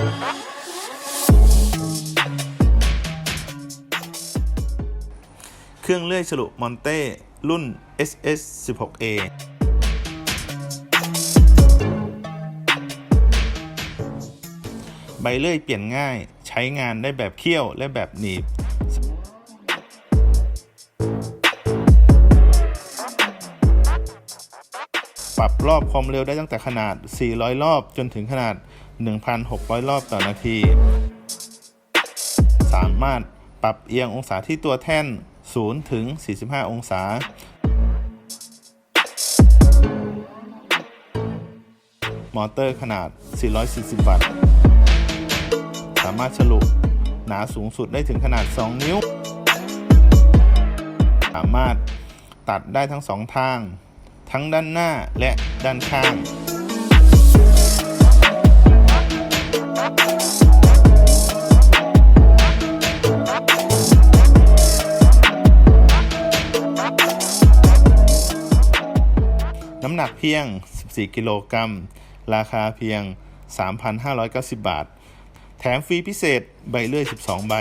เครื่องเลื่อยฉลุมอนเต้รุ่น SS 16A ใบเลื่อยเปลี่ยนง่าย ใช้งานได้แบบเคี่ยวและแบบหนีบ ปรับรอบความเร็วได้ตั้งแต่ขนาด 400 รอบจนถึงขนาด 1,600 รอบต่อนาที สามารถปรับเอียงองศาที่ตัวแท่น 0 ถึง 45 องศา มอเตอร์ขนาด 440 วัตต์ สามารถฉลุหนาสูงสุดได้ถึงขนาด 2 นิ้ว สามารถตัดได้ทั้งสองทาง ทั้งด้านหน้าและด้านข้างน้ำหนักเพียง 14 กิโลกรัม ราคาเพียง 3,590 บาท แถมฟรีพิเศษใบเลื่อย 12 ใบ